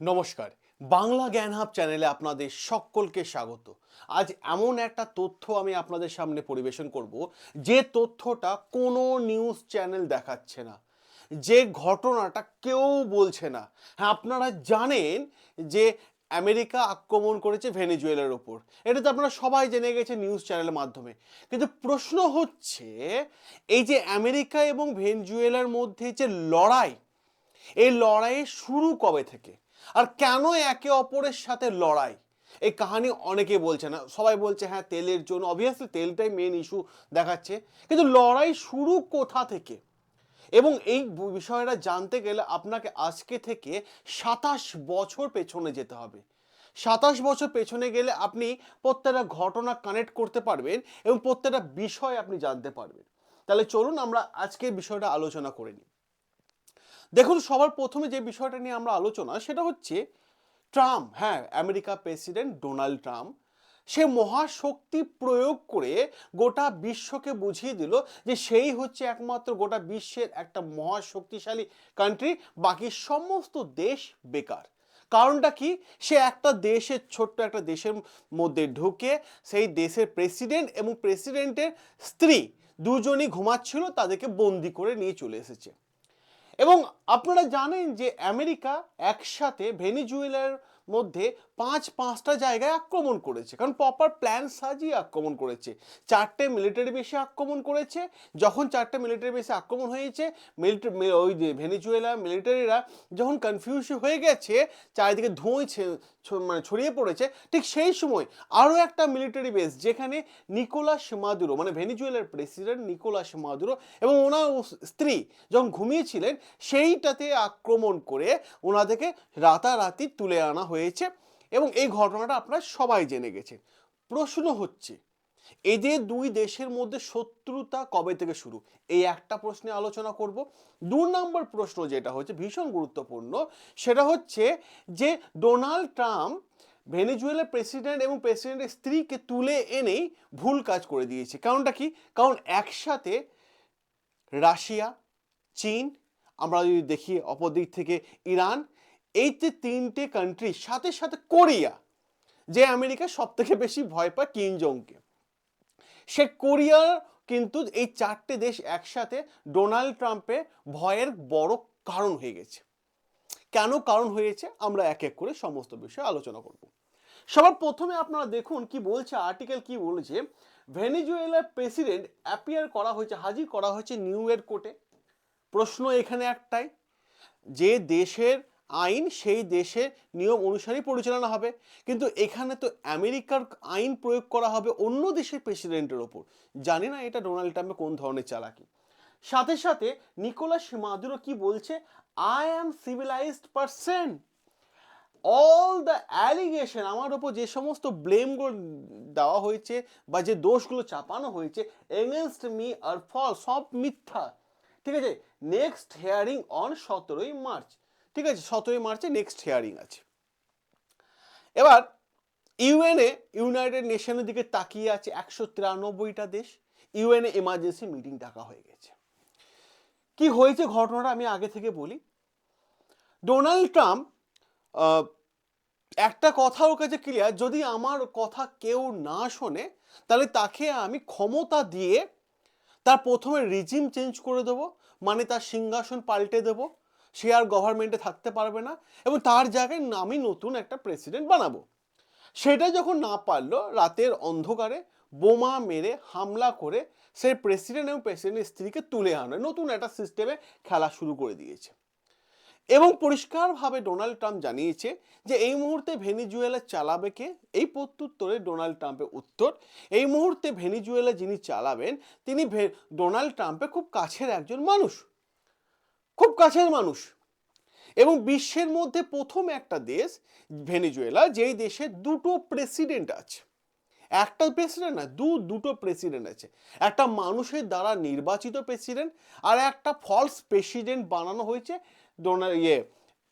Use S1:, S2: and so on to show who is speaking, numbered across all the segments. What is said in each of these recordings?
S1: নমস্কার। বাংলা জ্ঞান হাব চ্যানেলে আপনাদের সকলকে স্বাগত। আজ এমন একটা তথ্য আমি আপনাদের সামনে পরিবেশন করব, যে তথ্যটা কোনো নিউজ চ্যানেল দেখাচ্ছে না। যে ঘটনাটা কেউ বলছে না। হ্যাঁ আপনারা জানেন যে আমেরিকা আক্রমণ করেছে ভেনেজুয়েলার ওপর। এটা তো আপনারা সবাই জেনে গেছে নিউজ চ্যানেলের মাধ্যমে। কিন্তু প্রশ্ন হচ্ছে, এই যে আমেরিকা এবং ভেনেজুয়েলার মধ্যে যে লড়াই, এই লড়াইয়ের শুরু কবে থেকে? আর কেন একে অপরের সাথে লড়াই? এই কাহিনী অনেকে বলছে না। সবাই বলছে হ্যাঁ তেলের জন্য অবভিয়াসলি তেলটাই মেন ইস্যু দেখাচ্ছে। কিন্তু লড়াই শুরু কোথা থেকে? এবং এই বিষয়টা জানতে গেলে আপনাকে আজকে থেকে সাতাশ বছর পেছনে যেতে হবে। সাতাশ বছর পেছনে গেলে আপনি প্রত্যেকটা ঘটনা কানেক্ট করতে পারবেন এবং প্রত্যেকটা বিষয় আপনি জানতে পারবেন। তাহলে চলুন আমরা আজকের বিষয়টা আলোচনা করে নিই। দেখুন, সবার প্রথমে যে বিষয়টা নিয়ে আমরা আলোচনা, সেটা হচ্ছে ট্রাম্প। হ্যাঁ আমেরিকা প্রেসিডেন্ট ডোনাল্ড ট্রাম্প, সে মহাশক্তি প্রয়োগ করে গোটা বিশ্বকে বুঝিয়ে দিল যে সেই হচ্ছে একমাত্র গোটা বিশ্বের একটা মহাশক্তিশালী কান্ট্রি বাকি সমস্ত দেশ বেকার। কারণটা কি? সে একটা দেশের, ছোট্ট একটা দেশের মধ্যে ঢুকে সেই দেশের প্রেসিডেন্ট এবং প্রেসিডেন্টের স্ত্রী দুজনই ঘুমাচ্ছিল, তাদেরকে বন্দি করে নিয়ে চলে এসেছে। এবং আপনারা জানেন যে আমেরিকা একসাথে ভেনিজুয়েলার মধ্যে পাঁচ পাঁচটা জায়গায় আক্রমণ করেছে। কারণ প্রপার প্ল্যান সাজিয়ে আক্রমণ করেছে। চারটে মিলিটারি বেশি আক্রমণ করেছে। যখন চারটে মিলিটারি বেশি আক্রমণ হয়েছে মিলিটারি ওই যে ভেনিজুয়েলা মিলিটারিরা যখন কনফিউজ হয়ে গেছে, চারিদিকে ধোঁয় মানে ছড়িয়ে পড়েছে, ঠিক সেই সময় আরও একটা মিলিটারি বেস যেখানে নিকোলাস মাদুরো মানে ভেনিজুয়েলার প্রেসিডেন্ট নিকোলাস মাদুরো এবং ওনার স্ত্রী যখন ঘুমিয়েছিলেন, সেইটাতে আক্রমণ করে ওনাদেরকে রাতারাতি তুলে আনা হয়েছে এবং এই ঘটনাটা আপনারা সবাই জেনে গেছেন। প্রশ্ন হচ্ছে যে দুই দেশের মধ্যে শত্রুতা কবে থেকে শুরু? এই একটা প্রশ্নে আলোচনা করব। দু নম্বর প্রশ্ন যেটা হচ্ছে, ভীষণ গুরুত্বপূর্ণ, সেটা হচ্ছে যে ডোনাল্ড ট্রাম্প ভেনেজুয়েলার প্রেসিডেন্ট এবং প্রেসিডেন্টের স্ত্রীকে তুলে এনেই ভুল কাজ করে দিয়েছে। কারণটা কি? কারণ একসাথে রাশিয়া, চীন, আমরা যদি দেখি অপরদিক থেকে ইরান, এই যে তিনটে কান্ট্রি সাথে সাথে কোরিয়া, যে আমেরিকা সব থেকে বেশি ভয় পায় কিম জংকে। সে কোরিয়ার কিন্তু এই চারটে দেশ একসাথে ডোনাল্ড ট্রাম্পের ভয়ের বড় কারণ হয়ে গেছে। কেন কারণ হয়েছে আমরা এক এক করে সমস্ত বিষয়ে আলোচনা করব। সবার প্রথমে আপনারা দেখুন কি বলছে আর্টিকেল কি বলেছে। ভেনিজুয়েলার প্রেসিডেন্ট অ্যাপিয়ার করা হয়েছে, হাজির করা হয়েছে নিউ ইয়র্ক কোর্টে। প্রশ্ন এখানে একটাই, যে দেশের আইন সেই দেশের নিয়ম অনুসারেই পরিচালনা হবে। কিন্তু এখানে তো আমেরিকার আইন প্রয়োগ করা হবে অন্য দেশের প্রেসিডেন্টের ওপর। জানি না এটা ডোনাল্ড ট্রাম্পের কোন ধরনের চালাকি। সাথে সাথে নিকোলাস মাদুরো কি বলছে? I am civilized person all the allegation আমার ওপর যে সমস্ত ব্লেমগুলো দেওয়া হয়েছে বা যে দোষগুলো চাপানো হয়েছে এগেনস্ট মি আর ফল সব মিথ্যা। ঠিক আছে? নেক্সট হেয়ারিং অন সতেরোই মার্চ। ঠিক আছে, সতেরোই মার্চে নেক্সট হেয়ারিং আছে। এবার ইউএনএ ইউনাইটেড নেশনের দিকে তাকিয়ে আছে একশো তিরানব্বইটা দেশ। ইউএনএ এমার্জেন্সি মিটিং ডাকা হয়ে গেছে। কি হয়েছে ঘটনাটা আমি আগে থেকে বলি। ডোনাল্ড ট্রাম্প একটা কথা ওর কাছে ক্লিয়ার যদি আমার কথা কেউ না শোনে, তাহলে তাকে আমি ক্ষমতা দিয়ে তার প্রথমে রিজিম চেঞ্জ করে দেবো মানে তার সিংহাসন পাল্টে দেবো সে আর গভর্নমেন্টে থাকতে পারবে না এবং তার জায়গায় আমি নতুন একটা প্রেসিডেন্ট বানাবো। সেটা যখন না পারল, রাতের অন্ধকারে বোমা মেরে হামলা করে সে প্রেসিডেন্ট এবং প্রেসিডেন্টের স্ত্রীকে তুলে আনে নতুন একটা সিস্টেমে খেলা শুরু করে দিয়েছে। এবং পরিষ্কারভাবে ডোনাল্ড ট্রাম্প জানিয়েছে যে, এই মুহূর্তে ভেনিজুয়েলা চালাবে কে? এই প্রত্যুত্তরে ডোনাল্ড ট্রাম্পের উত্তর। এই মুহূর্তে ভেনিজুয়েলা যিনি চালাবেন, তিনি ডোনাল্ড ট্রাম্পের খুব কাছের একজন মানুষ। খুব কাছের মানুষ। এবং বিশ্বের মধ্যে প্রথম একটা দেশ ভেনিজুয়েলা, যেই দেশে দুটো প্রেসিডেন্ট আছে। একটা প্রেসিডেন্ট না, দু, দুটো প্রেসিডেন্ট আছে। একটা মানুষের দ্বারা নির্বাচিত প্রেসিডেন্ট আর একটা ফলস প্রেসিডেন্ট বানানো হয়েছে ইয়ে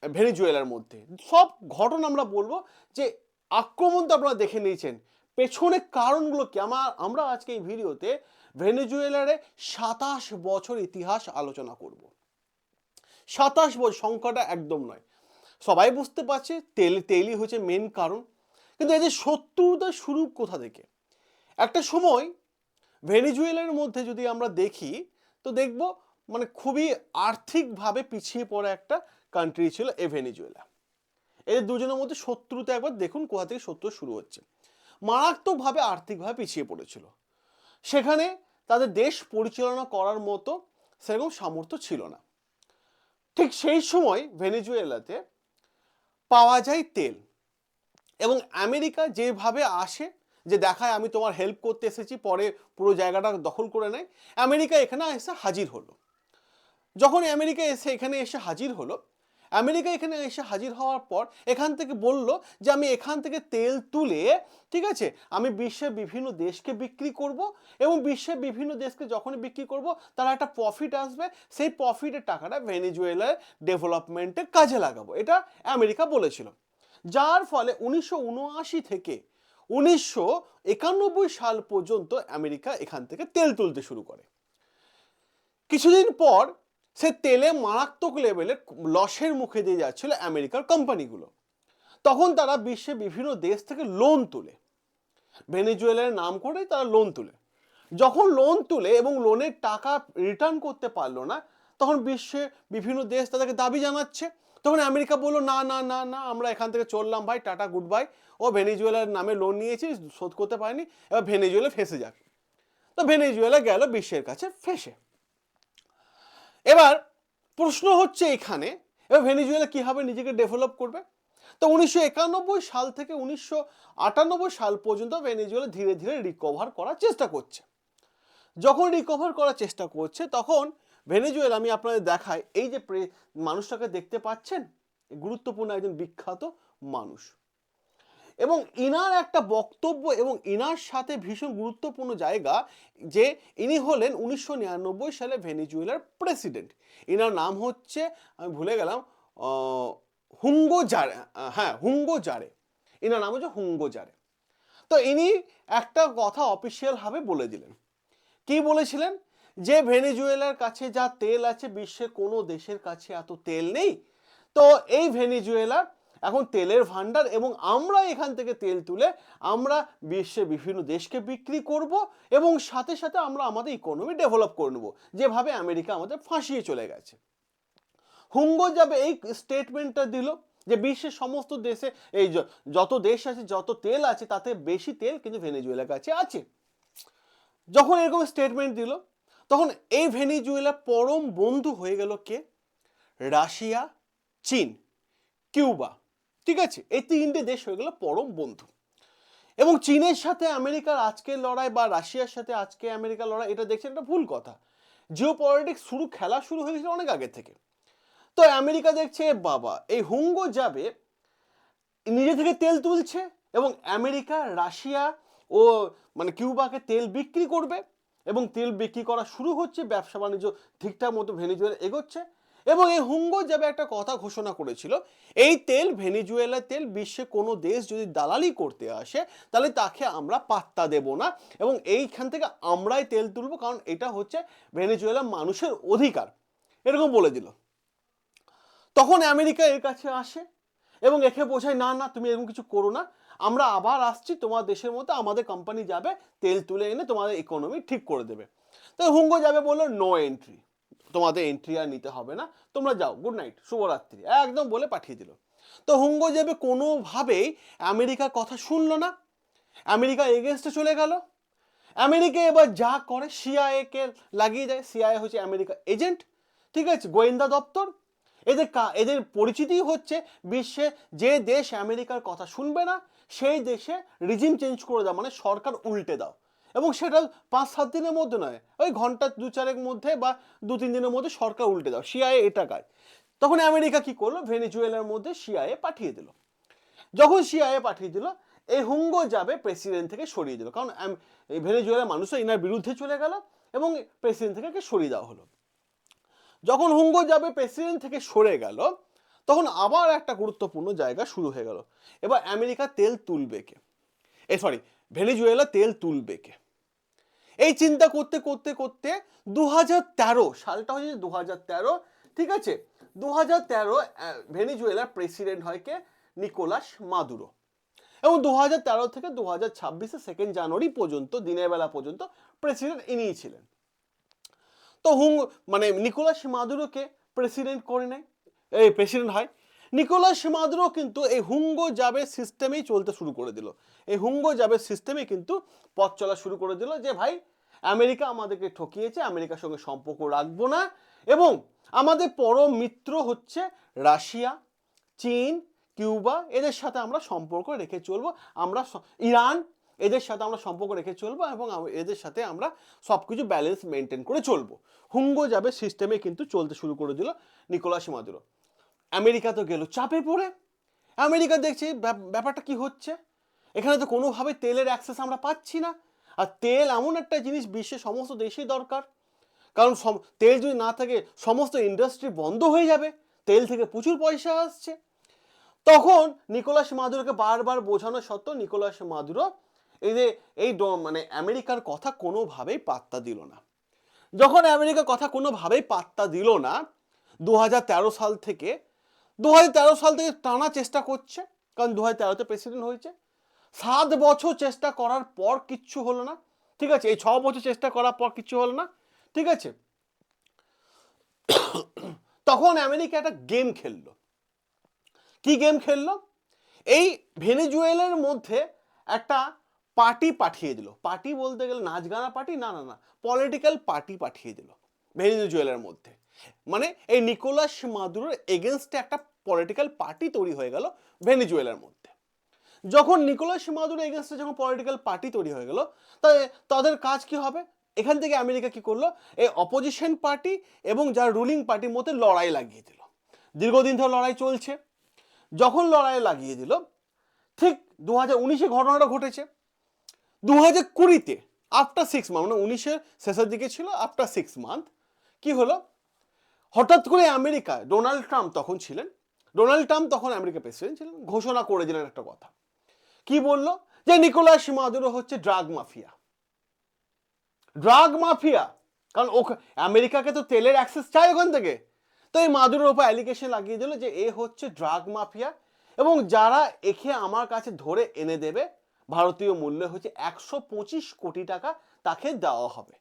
S1: ভেনিজুয়েলার মধ্যে। সব ঘটনা আমরা বলব যে আক্রমণ তো আপনারা দেখে নিয়েছেন। পেছনে কারণগুলো কি? আমার আমরা আজকে এই ভিডিওতে ভেনেজুয়েলারে সাতাশ বছর ইতিহাস আলোচনা করব। সাতাশ বছর সংখ্যাটা একদম নয়। সবাই বুঝতে পারছে, তেল, তেলই হচ্ছে মেন কারণ। কিন্তু এই যে শত্রুতা শুরু কোথা থেকে? একটা সময় ভেনিজুয়েলার মধ্যে যদি আমরা দেখি, তো দেখব মানে খুবই আর্থিকভাবে পিছিয়ে পড়া একটা কান্ট্রি ছিল এ ভেনিজুয়েলা। এদের দুজনের মধ্যে শত্রুতা একবার দেখুন কোথা থেকে শত্রু শুরু হচ্ছে। মারাত্মকভাবে আর্থিকভাবে পিছিয়ে পড়েছিল। সেখানে তাদের দেশ পরিচালনা করার মতো সেরকম সামর্থ্য ছিল না। ঠিক সেই সময় ভেনেজুয়েলাতে পাওয়া যায় তেল। এবং আমেরিকা যেভাবে আসে যে দেখায় আমি তোমার হেল্প করতে এসেছি, পরে পুরো জায়গাটা দখল করে নেয়, আমেরিকা এখানে এসে হাজির হলো। যখন আমেরিকা এসে এখানে এসে হাজির হলো আমেরিকা এখানে এসে হাজির হওয়ার পর এখান থেকে বলল যে, আমি এখান থেকে তেল তুলে, ঠিক আছে, আমি বিশ্বের বিভিন্ন দেশকে বিক্রি করব এবং বিশ্বের বিভিন্ন দেশকে যখনই বিক্রি করব, তার একটা প্রফিট আসবে। সেই প্রফিটের টাকাটা ভেনিজুয়েলার ডেভেলপমেন্টে কাজে লাগাবো। এটা আমেরিকা বলেছিল। যার ফলে উনিশশো উনআশি থেকে উনিশশো একানব্বই সাল পর্যন্ত আমেরিকা এখান থেকে তেল তুলতে শুরু করে। কিছুদিন পর সে তেলে মারাত্মক লেভেলের লসের মুখে দিয়ে যাচ্ছিল আমেরিকার কোম্পানিগুলো তখন তারা বিশ্বে বিভিন্ন দেশ থেকে লোন তুলে। ভেনেজুয়েলার নাম করেই তারা লোন তুলে। যখন লোন তুলে এবং লোনের টাকা রিটার্ন করতে পারল না, তখন বিশ্বে বিভিন্ন দেশ তাদেরকে দাবি জানাচ্ছে। তখন আমেরিকা বলল, না না না না, আমরা এখান থেকে চললাম, ভাই, টাটা গুড বাই ও ভেনেজুয়েলার নামে লোন নিয়েছি, শোধ করতে পারেনি, এবার ভেনেজুয়েলা ফেসে যাক। তো ভেনেজুয়েলা গেল বিশ্বের কাছে ফেসে। এবার প্রশ্ন হচ্ছে এখানে, এবার ভেনিজুয়েলা কীভাবে নিজেকে ডেভেলপ করবে? তো উনিশশো একানব্বই সাল থেকে উনিশশো আটানব্বই সাল পর্যন্ত ভেনিজুয়েলা ধীরে ধীরে রিকভার করার চেষ্টা করছে। যখন রিকভার করার চেষ্টা করছে, তখন ভেনেজুয়েলা, আমি আপনাদের দেখাই, এই যে মানুষটাকে দেখতে পাচ্ছেন, গুরুত্বপূর্ণ একজন বিখ্যাত মানুষ। এবং ইনার একটা বক্তব্য এবং ইনার সাথে ভীষণ গুরুত্বপূর্ণ জায়গা যে ইনি হলেন উনিশশো নিরানব্বই সালে ভেনিজুয়েলার প্রেসিডেন্ট। ইনার নাম হচ্ছে, আমি ভুলে গেলাম হুঙ্গো জারে হ্যাঁ হুঙ্গো জারে। ইনার নাম হচ্ছে হুঙ্গো জারে। তো ইনি একটা কথা অফিসিয়ালভাবে বলে দিলেন। কি বলেছিলেন? যে ভেনিজুয়েলার কাছে যা তেল আছে, বিশ্বের কোনো দেশের কাছে এত তেল নেই। তো এই ভেনিজুয়েলার এখন তেলের ভান্ডার এবং আমরা এখান থেকে তেল তুলে আমরা বিশ্বের বিভিন্ন দেশকে বিক্রি করব এবং সাথে সাথে আমরা আমাদের ইকোনমি ডেভেলপ করে নেব। যেভাবে আমেরিকা আমাদের ফাঁসিয়ে চলে গেছে। হুঙ্গো যাবে এই স্টেটমেন্টটা দিল যে বিশ্বের সমস্ত দেশে এই যত দেশ আছে, যত তেল আছে, তাতে বেশি তেল কিন্তু ভেনেজুয়েলার কাছে আছে। যখন এরকম স্টেটমেন্ট দিল, তখন এই ভেনিজুয়েলার পরম বন্ধু হয়ে গেল কে? রাশিয়া, চীন, কিউবা। ঠিক আছে এই তিনটে দেশ হয়ে গেল পরম বন্ধু। এবং চীনের সাথে আমেরিকার আজকের লড়াই বা রাশিয়ার সাথে আজকে আমেরিকার লড়াই, এটা দেখছেন একটা ভুল কথা। জিও পলিটিক্স শুরু, খেলা শুরু হয়ে গেছিল অনেক আগে থেকে। তো আমেরিকা দেখছে, বাবা, এই হুঙ্গো যাবে, নিজে থেকে তেল তুলছে এবং আমেরিকা, রাশিয়া ও মানে কিউবাকে তেল বিক্রি করবে এবং তেল বিক্রি করা শুরু হচ্ছে, ব্যবসা বাণিজ্য ঠিকঠাক মতো ভেনিজুয়েলা এগোচ্ছে। এবং এই হুঙ্গো যাবে একটা কথা ঘোষণা করেছিল, এই তেল ভেনিজুয়েলার তেল বিশ্বে কোনো দেশ যদি দালালি করতে আসে, তাহলে তাকে আমরা পাত্তা দেব না। এবং এইখান থেকে আমরাই তেল তুলবো, কারণ এটা হচ্ছে ভেনিজুয়েলা মানুষের অধিকার। এরকম বলে দিল। তখন আমেরিকা এর কাছে আসে এবং একে বোঝায়, না না, তুমি এরকম কিছু করো না। আমরা আবার আসছি, তোমার দেশের মধ্যে আমাদের কোম্পানি যাবে, তেল তুলে এনে তোমাদের ইকোনমি ঠিক করে দেবে। তো হুঙ্গো যাবে বলল নো এন্ট্রি তোমাদের এন্ট্রি আর নিতে হবে না। তোমরা যাও গুড নাইট শুভরাত্রি। একদম বলে পাঠিয়ে দিল। তো হুঙ্গো যাবে কোনোভাবেই আমেরিকার কথা শুনলো না। আমেরিকা এগেনস্টে চলে গেল। আমেরিকা এবার যা করে সিআইএ কে লাগিয়ে দেয়। সিআইএ হচ্ছে আমেরিকা এজেন্ট ঠিক আছে? গোয়েন্দা দপ্তর। এদের কা- এদের পরিচিতি হচ্ছে বিশ্বে যে দেশ আমেরিকার কথা শুনবে না, সেই দেশে রিজিম চেঞ্জ করে দাও মানে সরকার উল্টে দাও। এবং সেটা পাঁচ, সাত দিনের মধ্যে নয়, ওই ঘণ্টা দু চারের মধ্যে বা দু, তিন দিনের মধ্যে সরকার উল্টে দাও, সিআইএ এটা কাজ তখন আমেরিকা কি করল? ভেনিজুয়েলার মধ্যে সিআইএ পাঠিয়ে দিল। যখন সিআইএ পাঠিয়ে দিল এই হুঙ্গো যাবে প্রেসিডেন্ট থেকে সরিয়ে দিল। কারণ ভেনেজুয়েলার মানুষও এনার বিরুদ্ধে চলে গেল এবং প্রেসিডেন্ট থেকে সরিয়ে দেওয়া হলো। যখন হুঙ্গো যাবে প্রেসিডেন্ট থেকে সরে গেল, তখন আবার একটা গুরুত্বপূর্ণ জায়গা শুরু হয়ে গেল। এবার আমেরিকা তেল তুলবে কে? এ সরি ভেনেজুয়েলা তেল তুলবে কে? এই চিন্তা করতে করতে করতে দু সালটা হচ্ছে দু হাজার তেরো, ঠিক আছে? দু হাজার তেরো ভেনিজুয়েলার প্রেসিডেন্ট হয় কে? Nicolas Maduro. এবং দু হাজার তেরো থেকে দু হাজার ছাব্বিশে সেকেন্ড জানুয়ারি পর্যন্ত, দিনের বেলা পর্যন্ত প্রেসিডেন্ট ইনিই ছিলেন। তো হুং মানে নিকোলাস মাদুরোকে প্রেসিডেন্ট করে নেয়। এই, প্রেসিডেন্ট হয় নিকোলাস মাদুরো কিন্তু এই হুঙ্গো জাবে সিস্টেমেই চলতে শুরু করে দিল। এই হুঙ্গো জাবে সিস্টেমে কিন্তু পথ চলা শুরু করে দিল যে, ভাই, আমেরিকা আমাদেরকে ঠকিয়েছে, আমেরিকার সঙ্গে সম্পর্ক রাখব না এবং আমাদের পরম মিত্র হচ্ছে রাশিয়া, চীন, কিউবা, এদের সাথে আমরা সম্পর্ক রেখে চলবো, আমরা ইরান, এদের সাথে আমরা সম্পর্ক রেখে চলবো এবং এদের সাথে আমরা সব কিছু ব্যালেন্স মেনটেন করে চলবো। হুঙ্গো যাবে সিস্টেমে কিন্তু চলতে শুরু করে দিল নিকোলাস মাদুরো। আমেরিকা তো গেল, চাপে পড়ে। আমেরিকা দেখছি, ব্যাপ- ব্যাপারটা কি হচ্ছে? এখানে তো কোনোভাবে তেলের অ্যাক্সেস আমরা পাচ্ছি না। আর তেল এমন একটা জিনিস, বিশ্বের সমস্ত দেশেই দরকার। কারণ তেল যদি না থাকে, সমস্ত ইন্ডাস্ট্রি বন্ধ হয়ে যাবে। তেল থেকে প্রচুর পয়সা আসছে। তখন নিকোলাস মাদুরোকে বারবার বোঝানো সত্ত্বেও নিকোলাস মাদুরো এই যে, এই মানে আমেরিকার কথা কোনোভাবেই পাত্তা দিল না। যখন আমেরিকা কথা কোনোভাবেই পাত্তা দিল না দু হাজার তেরো সাল থেকে দু হাজার তেরো সাল থেকে টানা চেষ্টা করছে, কারণ দু হাজার তেরোতে প্রেসিডেন্ট হয়েছে। সাত বছর চেষ্টা করার পর কিচ্ছু হলো না, ঠিক আছে? এই ছ বছর চেষ্টা করার পর কিচ্ছু হলো না, ঠিক আছে? তখন আমেরিকা একটা গেম খেললো। কি গেম খেললো? এই ভেনেজুয়েলার মধ্যে একটা পার্টি পাঠিয়ে দিল। পার্টি বলতে গেলে নাচ গানা পার্টি না না না পলিটিক্যাল পার্টি পাঠিয়ে দিল ভেনেজুয়েলার মধ্যে। মানে এই নিকোলাস মাদুরোর এগেনস্টে একটা পলিটিক্যাল পার্টি তৈরি হয়ে গেল ভেনিজুয়েলার মধ্যে। যখন নিকোলাস মাদুরো এগেনস্টে যখন পলিটিক্যাল পার্টি তৈরি হয়ে গেল তাদের কাজ কি হবে? এখান থেকে আমেরিকা কি করল? এই অপোজিশন পার্টি এবং যার রুলিং পার্টির মধ্যে লড়াই লাগিয়ে দিল। দীর্ঘদিন ধরে লড়াই চলছে। যখন লড়াই লাগিয়ে দিল, ঠিক দু হাজার উনিশে ঘটনাটা ঘটেছে। দু হাজার কুড়িতে আফটার সিক্স মান্থ মানে উনিশের শেষের দিকে ছিল আফটার সিক্স মান্থ কি হলো? হঠাৎ করে আমেরিকা ডোনাল্ড ট্রাম্প তখন ছিলেন। ডোনাল্ড ট্রাম্প তখন আমেরিকা প্রেসিডেন্ট ছিলেন। ঘোষণা করে দিলেন একটা কথা। কি বলল? যে নিকোলাস মাদুরো হচ্ছে ড্রাগ মাফিয়া। Drug mafia. কারণ আমেরিকাকে তো তেলের অ্যাক্সেস চাই ওখান থেকে। তো এই মাদুরের উপর অ্যালিগেশন লাগিয়ে দিল যে এ হচ্ছে ড্রাগ মাফিয়া এবং যারা একে আমার কাছে ধরে এনে দেবে, ভারতীয় মূল্য হচ্ছে একশো পঁচিশ কোটি টাকা তাকে দেওয়া হবে।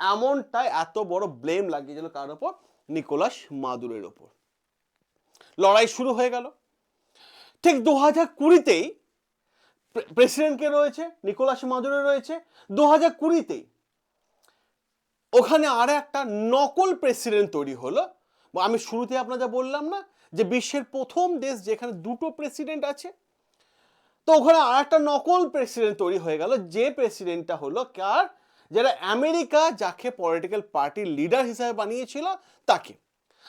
S1: এমনটাই এত বড় ব্লেম লাগিয়ে দিল কার ওপর নিকোলাস মাদুরের ওপর। লড়াই শুরু হয়ে গেল। ঠিক দু হাজার কুড়িতেই প্রেসিডেন্ট কে রয়েছে? নিকোলাস মাদুরে রয়েছে। দু হাজার কুড়িতেই ওখানে আর একটা নকল প্রেসিডেন্ট তৈরি হলো। আমি শুরুতে আপনাদের বললাম না যে বিশ্বের প্রথম দেশ যেখানে দুটো প্রেসিডেন্ট আছে। তো ওখানে আর একটা নকল প্রেসিডেন্ট তৈরি হয়ে গেল। যে প্রেসিডেন্টটা হলো কার? যেটা আমেরিকা যাকে পলিটিক্যাল পার্টির লিডার হিসাবে বানিয়েছিল, তাকে।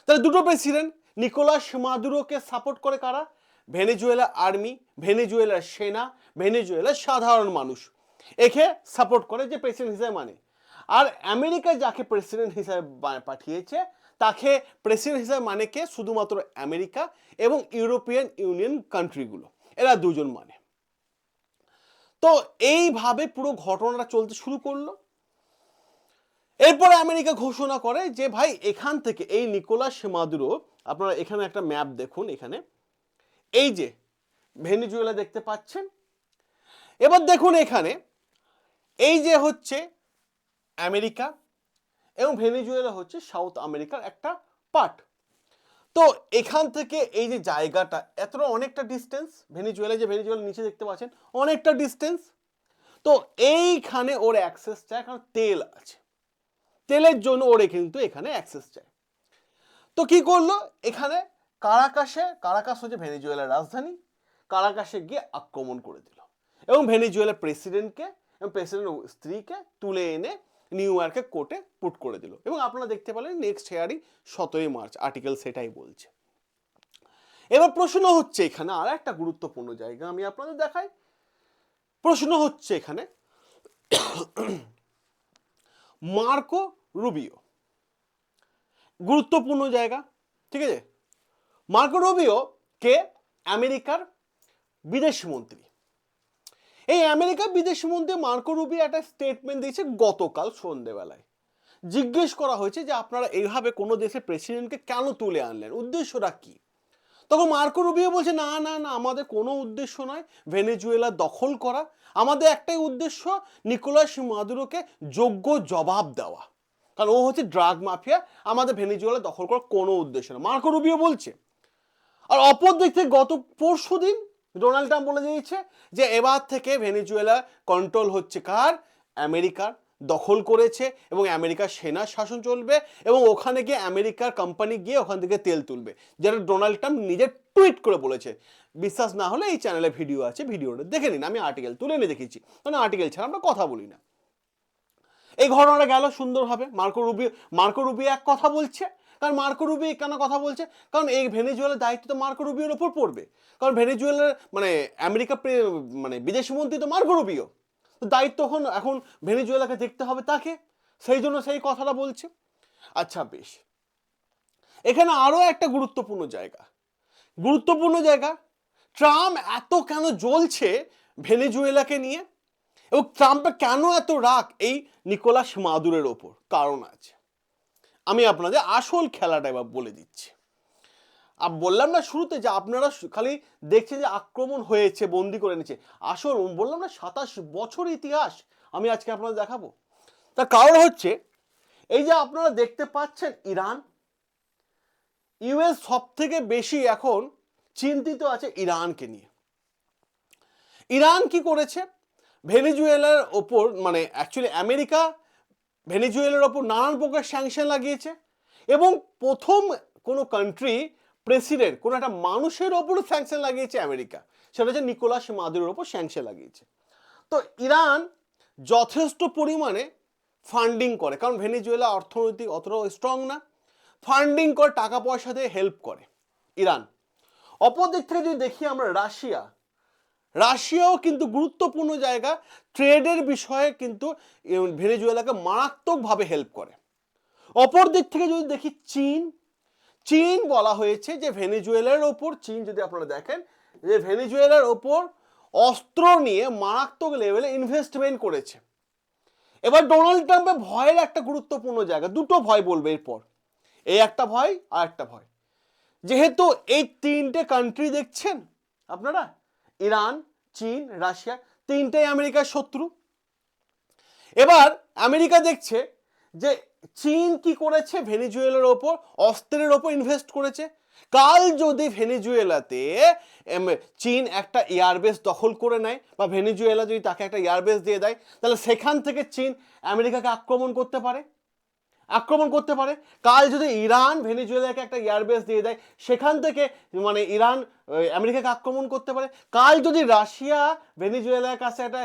S1: তাহলে দুটো প্রেসিডেন্ট নিকোলাস মাদুরোকে সাপোর্ট করে কারা? ভেনেজুয়েলা আর্মি ভেনেজুয়েলার সেনা, ভেনেজুয়েলার সাধারণ মানুষ। একে সাপোর্ট করে যে প্রেসিডেন্ট হিসাবে মানে। আর আমেরিকা যাকে প্রেসিডেন্ট হিসাবে পাঠিয়েছে, তাকে প্রেসিডেন্ট হিসাবে মানে কে? শুধুমাত্র আমেরিকা এবং ইউরোপিয়ান ইউনিয়ন কান্ট্রিগুলো এরা দুজন মানে। তো এইভাবে পুরো ঘটনাটা চলতে শুরু করল। এরপরে আমেরিকা ঘোষণা করে যে, ভাই, এখান থেকে এই নিকোলাস মাদুরো, আপনারা এখানে একটা ম্যাপ দেখুন এখানে। এই যে, ভেনিজুয়েলা দেখতে পাচ্ছেন। এবার দেখুন এখানে, এই যে হচ্ছে আমেরিকা এবং ভেনিজুয়েলা হচ্ছে সাউথ আমেরিকার একটা পার্ট। তো এখান থেকে এই যে জায়গাটা, এতটা অনেকটা ডিস্টেন্স ভেনিজুয়েলা যে ভেনিজুয়েলা নিচে দেখতে পাচ্ছেন, অনেকটা ডিস্টেন্স তো এইখানে ওর অ্যাক্সেস চায় কারণ তেল আছে। তেলের জন্য ওরে কিন্তু এখানে অ্যাক্সেস চায় তো কি করল? এখানে কারাকাশে কারাকাস হচ্ছে ভেনিজুয়েলার রাজধানী কারাকাশে গিয়ে আক্রমণ করে দিল। এবং ভেনিজুয়েলার প্রেসিডেন্টকে এবং প্রেসিডেন্ট স্ত্রীকে তুলে এনে নিউ ইয়র্কে কোর্টে পুট করে দিল। এবং আপনারা দেখতে পেলেন নেক্সট হেয়ারিং সতেরোই মার্চ আর্টিকেল সেটাই বলছে। এবার প্রশ্ন হচ্ছে এখানে আর একটা গুরুত্বপূর্ণ জায়গা আমি আপনাদের দেখাই। প্রশ্ন হচ্ছে এখানে মার্কো রুবিও। গুরুত্বপূর্ণ জায়গা, ঠিক আছে? মার্কো রুবিও কে? আমেরিকার বিদেশ মন্ত্রী। এই আমেরিকার বিদেশ মন্ত্রী মার্কো রুবিও একটা স্টেটমেন্ট দিয়েছে গতকাল সন্ধেবেলায়। জিজ্ঞেস করা হয়েছে যে আপনারা এইভাবে কোনো দেশের প্রেসিডেন্টকে কেন তুলে আনলেন? উদ্দেশ্যটা কি? তখন মার্কো রুবিও বলছে, না না না, আমাদের কোনো উদ্দেশ্য নয় ভেনেজুয়েলা দখল করা। আমাদের একটাই উদ্দেশ্য নিকোলাস মাদুরোকে যোগ্য জবাব দেওয়া। কারণ ও হচ্ছে ড্রাগ মাফিয়া, আমাদের ভেনেজুয়েলা দখল করার কোনো উদ্দেশ্য না মার্কো রুবিও বলছে, আর অপর দিক থেকে গত পরশু দিন ডোনাল্ড ট্রাম্প বলে দিয়েছে যে, এবার থেকে ভেনেজুয়েলা কন্ট্রোল হচ্ছে কার? আমেরিকার। দখল করেছে এবং আমেরিকার সেনার শাসন চলবে এবং ওখানে গিয়ে আমেরিকার কোম্পানি গিয়ে ওখান থেকে তেল তুলবে। যেটা ডোনাল্ড ট্রাম্প নিজে টুইট করে বলেছে। বিশ্বাস না হলে এই চ্যানেলে ভিডিও আছে ভিডিওটা দেখে নিন। আমি আর্টিকেল তুলে এনে দেখেছি মানে আর্টিকেল ছাড়া আমরা কথা বলি না। এই ঘটনাটা গেল সুন্দরভাবে। মার্কো রুবি মার্কো রুবি এক কথা বলছে। কারণ মার্কো রুবি কেন কথা বলছে? কারণ এই ভেনেজুয়েলার দায়িত্ব তো মার্কো রুবিওর ওপর পড়বে। কারণ ভেনেজুয়েলার মানে আমেরিকা মানে বিদেশমন্ত্রী তো মার্কো রুবিও। তো দায়িত্ব হন এখন ভেনেজুয়েলাকে দেখতে হবে তাকে। সেই জন্য সেই কথাটা বলছে। আচ্ছা বেশ। এখানে আরও একটা গুরুত্বপূর্ণ জায়গা। গুরুত্বপূর্ণ জায়গা, ট্রাম্প এত কেন জ্বলছে ভেনেজুয়েলাকে নিয়ে? এবং ট্রাম্পের কেন এত রাগ এই নিকোলাস মাদুরের ওপর? কারণ আছে। আমি আপনাদের আসল খেলাটা এবার বলে দিচ্ছি। বললাম না শুরুতে যে আপনারা খালি দেখছেন যে আক্রমণ হয়েছে, বন্দি করে নিচ্ছে আসল, বললাম না সাতাশ বছর ইতিহাস আমি আজকে আপনাদের দেখাবো। তার কারণ হচ্ছে, এই যে আপনারা দেখতে পাচ্ছেন ইরান, ইউএস সব থেকে বেশি এখন চিন্তিত আছে ইরানকে নিয়ে। ইরান কি করেছে? ভেনেজুয়েলার ওপর মানে অ্যাকচুয়ালি আমেরিকা ভেনেজুয়েলার ওপর নানান প্রকার স্যাংশন লাগিয়েছে এবং প্রথম কোনো কান্ট্রি প্রেসিডেন্ট, কোনো একটা মানুষের ওপরও স্যাংশন লাগিয়েছে আমেরিকা। সেটা হচ্ছে নিকোলাস মাদুরের ওপর স্যাংশন লাগিয়েছে। তো ইরান যথেষ্ট পরিমাণে ফান্ডিং করে, কারণ ভেনেজুয়েলা অর্থনৈতিক অতটাও স্ট্রং না। ফান্ডিং করে টাকা পয়সা দিয়ে হেল্প করে ইরান। অপরদিক থেকে যদি দেখি আমরা রাশিয়া, রাশিয়াও কিন্তু গুরুত্বপূর্ণ জায়গা ট্রেডের বিষয়ে কিন্তু ভেনেজুয়েলাকে মারাত্মকভাবে হেল্প করে। অপর দিক থেকে যদি দেখি চীন চীন বলা হয়েছে যে ভেনেজুয়েলার ওপর, চীন যদি আপনারা দেখেন, যে ভেনেজুয়েলার ওপর অস্ত্র নিয়ে মারাত্মক লেভেলে ইনভেস্টমেন্ট করেছে। এবার ডোনাল্ড ট্রাম্পের ভয়ের একটা গুরুত্বপূর্ণ জায়গা, দুটো ভয় বলবে এরপর। এই একটা ভয়, আর একটা ভয়। যেহেতু এই তিনটে কান্ট্রি দেখছেন আপনারা, ইরান, চীন, রাশিয়া, তিনটেই আমেরিকার শত্রু। এবার আমেরিকা দেখছে যে চীন কি করেছে? ভেনিজুয়েলার ওপর, অস্ত্রের ওপর ইনভেস্ট করেছে। কাল যদি ভেনিজুয়েলাতে চীন একটা এয়ারবেস দখল করে নেয়, বা ভেনিজুয়েলা যদি তাকে একটা এয়ারবেস দিয়ে দেয়, তাহলে সেখান থেকে চীন আমেরিকাকে আক্রমণ করতে পারে। আক্রমণ করতে পারে। কাল যদি ইরান ভেনেজুয়েলাকে একটা এয়ারবেস দিয়ে দেয়, সেখান থেকে মানে ইরান আমেরিকাকে আক্রমণ করতে পারে। কাল যদি রাশিয়া ভেনেজুয়েলার কাছে একটা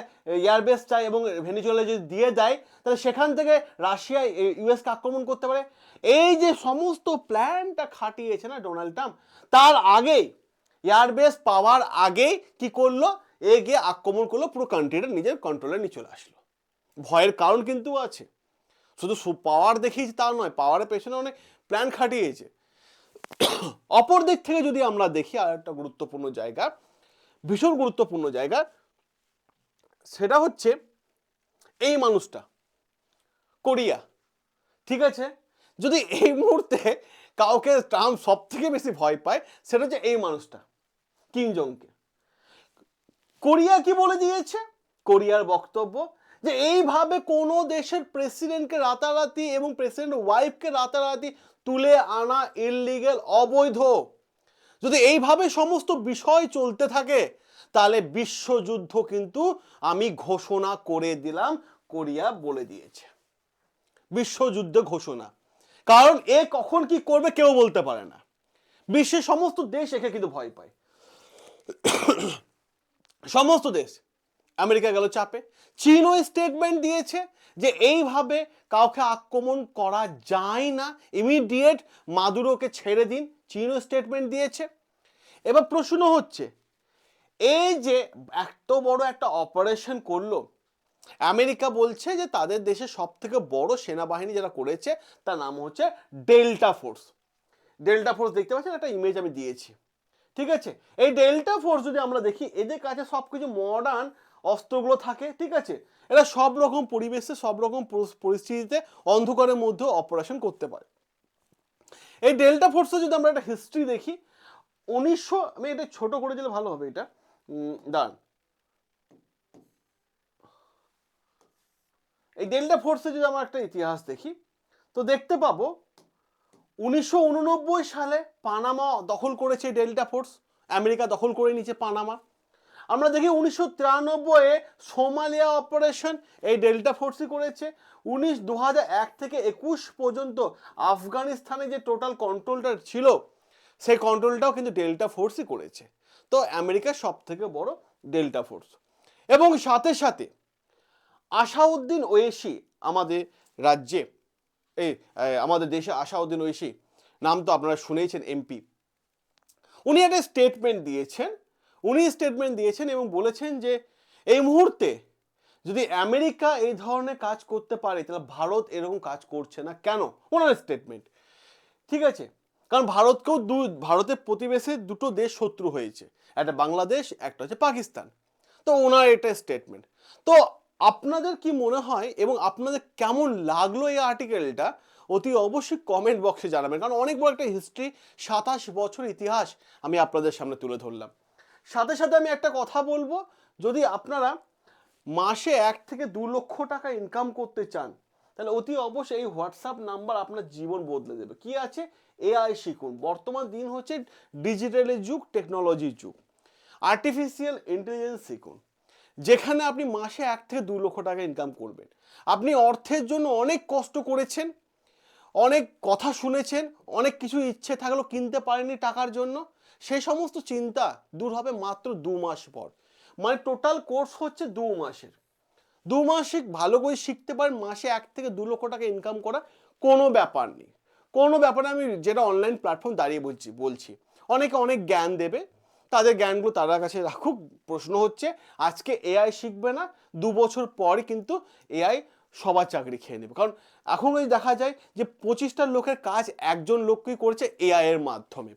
S1: এয়ারবেস চায় এবং ভেনেজুয়েলা যদি দিয়ে দেয়, তাহলে সেখান থেকে রাশিয়া ইউএসকে আক্রমণ করতে পারে। এই যে সমস্ত প্ল্যানটা খাটিয়েছে না ডোনাল্ড ট্রাম্প তার আগেই এয়ারবেস পাওয়ার আগেই কি করল? এ গিয়ে আক্রমণ করল, পুরো কান্ট্রিটা নিজের কন্ট্রোলে নিয়ে চলে আসলো। ভয়ের কারণ কিন্তু আছে। শুধু পাওয়ার দেখিয়েছে তা নয় পাওয়ারের পেছনে অনেক প্ল্যান খাটিয়েছে। অপর দিক থেকে যদি আমরা দেখি, আর একটা গুরুত্বপূর্ণ জায়গা, ভীষণ গুরুত্বপূর্ণ জায়গা, সেটা হচ্ছে এই মানুষটা, কোরিয়া। ঠিক আছে? যদি এই মুহূর্তে কাউকে ট্রাম্প সব থেকে বেশি ভয় পায়, সেটা হচ্ছে এই মানুষটা, কিম জংকে। কোরিয়া কি বলে দিয়েছে? কোরিয়ার বক্তব্য যে এইভাবে কোনো দেশের প্রেসিডেন্টকে রাতারাতি এবং প্রেসিডেন্ট ওয়াইফকে রাতারাতি তুলে আনা ইললিগেল অবৈধ। যদি এইভাবে সমস্ত বিষয় চলতে থাকে, তাহলে বিশ্বযুদ্ধ কিন্তু আমি ঘোষণা করে দিলাম, কোরিয়া বলে দিয়েছে। বিশ্বযুদ্ধ ঘোষণা। কারণ এ কখন কি করবে কেউ বলতে পারে না। বিশ্বের সমস্ত দেশ একে কিন্তু ভয় পায়। সমস্ত দেশ। আমেরিকা গেল চাপে। চীনও স্টেটমেন্ট দিয়েছে যে এইভাবে কাউকে আক্রমণ করা যায় না। ইমিডিয়েট মাদুরোকে ছেড়ে দিন, চীনও স্টেটমেন্ট দিয়েছে। এবার প্রশ্ন হচ্ছে, এই যে এত বড় একটা অপারেশন করল, আমেরিকা বলছে যে তাদের দেশে সব থেকে বড় সেনাবাহিনী যারা করেছে, তার নাম হচ্ছে ডেল্টা ফোর্স ডেল্টা ফোর্স দেখতে পাচ্ছেন? একটা ইমেজ আমি দিয়েছি। ঠিক আছে? এই ডেল্টা ফোর্স যদি আমরা দেখি, এদের কাছে সব কিছু মডার্ন অস্ত্রগুলো থাকে, ঠিক আছে? এরা সব রকম পরিবেশে, সব রকম পরিস্থিতিতে অন্ধকারের মধ্যে অপারেশন করতে পারে। এই ডেল্টা ফোর্সে যদি আমরা একটা হিস্ট্রি দেখি, উনিশশো, আমি এটা ছোট করে দিলে ভালো হবে এটা। দাঁড়ান। এই ডেল্টা ফোর্সে যদি আমরা একটা ইতিহাস দেখি, তো দেখতে পাবো, উনিশশো উননব্বই সালে পানামা দখল করেছে ডেল্টা ফোর্স আমেরিকা দখল করে নিয়েছে পানামা আমরা দেখি উনিশশো তিরানব্বইয়ে সোমালিয়া অপারেশন এই ডেল্টা ফোর্সই করেছে। উনিশ দু এক থেকে একুশ পর্যন্ত আফগানিস্তানে যে টোটাল কন্ট্রোলটা ছিল, সেই কন্ট্রোলটাও কিন্তু ডেল্টা ফোর্সই করেছে। তো আমেরিকার সব থেকে বড় ডেল্টা ফোর্স এবং সাথে সাথে আশাউদ্দিন ওয়েসি আমাদের রাজ্যে, এই আমাদের দেশে আশাউদ্দিন ওয়েসি, নাম তো আপনারা শুনেইছেন এমপি উনি একটা স্টেটমেন্ট দিয়েছেন উনি স্টেটমেন্ট দিয়েছেন এবং বলেছেন যে এই মুহূর্তে যদি আমেরিকা এই ধরনের কাজ করতে পারে, তাহলে ভারত এরকম কাজ করছে না। কেন? ওনার স্টেটমেন্ট ঠিক আছে? কারণ ভারতকেও দু, ভারতের প্রতিবেশী দুটো দেশ শত্রু হয়েছে। একটা বাংলাদেশ, একটা হচ্ছে পাকিস্তান। তো ওনার এটা স্টেটমেন্ট তো আপনাদের কি মনে হয় এবং আপনাদের কেমন লাগল এই আর্টিকেলটা অতি অবশ্যই কমেন্ট বক্সে জানাবেন। কারণ অনেক বড় একটা হিস্ট্রি সাতাশ বছর ইতিহাস আমি আপনাদের সামনে তুলে ধরলাম। সাথে সাথে আমি একটা কথা বলব, যদি আপনারা মাসে এক থেকে দু লক্ষ টাকা ইনকাম করতে চান, তাহলে অতি অবশ্যই এই হোয়াটসঅ্যাপ নাম্বার আপনার জীবন বদলে দেবে। কি আছে? এআই শিখুন। বর্তমান দিন হচ্ছে ডিজিটালের যুগ টেকনোলজির যুগ। আর্টিফিশিয়াল ইন্টেলিজেন্স শিখুন। যেখানে আপনি মাসে এক থেকে দু লক্ষ টাকা ইনকাম করবেন। আপনি অর্থের জন্য অনেক কষ্ট করেছেন, অনেক কথা শুনেছেন, অনেক কিছু ইচ্ছে থাকলেও কিনতে পারেননি টাকার জন্য। সেই সমস্ত চিন্তা দূর হবে মাত্র দু মাস পর। মানে টোটাল কোর্স হচ্ছে দু মাসের। দু মাসে ভালো করে শিখতে পারেন, মাসে এক থেকে দু লক্ষ টাকা ইনকাম করা কোনো ব্যাপার নেই। কোনো ব্যাপারে আমি যেটা অনলাইন প্ল্যাটফর্ম দাঁড়িয়ে বলছি বলছি। অনেকে অনেক জ্ঞান দেবে, তাদের জ্ঞানগুলো তার কাছে রাখুক। প্রশ্ন হচ্ছে, আজকে এআই শিখবে না, দু বছর পরই কিন্তু এআই সবার চাকরি খেয়ে নেবে। কারণ এখন ওই দেখা যায় যে পঁচিশটা লোকের কাজ একজন লোককেই করছে এআই এর মাধ্যমে।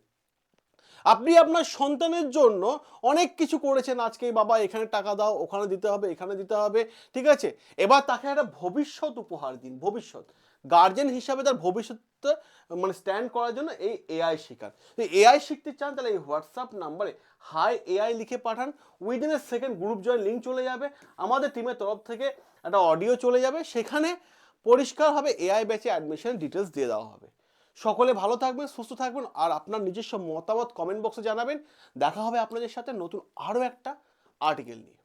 S1: আপনি আপনার সন্তানের জন্য অনেক কিছু করেছেন আজকে বাবা এখানে টাকা দাও, ওখানে দিতে হবে, এখানে দিতে হবে, ঠিক আছে? এবার তাকে একটা ভবিষ্যৎ উপহার দিন, ভবিষ্যৎ। গার্জেন হিসাবে তার ভবিষ্যৎ মানে স্ট্যান্ড করার জন্য এই এআই শেখার তো এআই শিখতে চান, তাহলে এই হোয়াটসঅ্যাপ নাম্বারে হাই এআই লিখে পাঠান। Within a second group join link চলে যাবে। আমাদের টিমের তরফ থেকে একটা অডিও চলে যাবে। সেখানে পরিষ্কারভাবে এআই ব্যাচে অ্যাডমিশন ডিটেলস দিয়ে দেওয়া হবে। সকলে ভালো থাকবেন, সুস্থ থাকবেন আর আপনার নিজস্ব মতামত কমেন্ট বক্সে জানাবেন। দেখা হবে আপনাদের সাথে নতুন আরও একটা আর্টিকেল নিয়ে।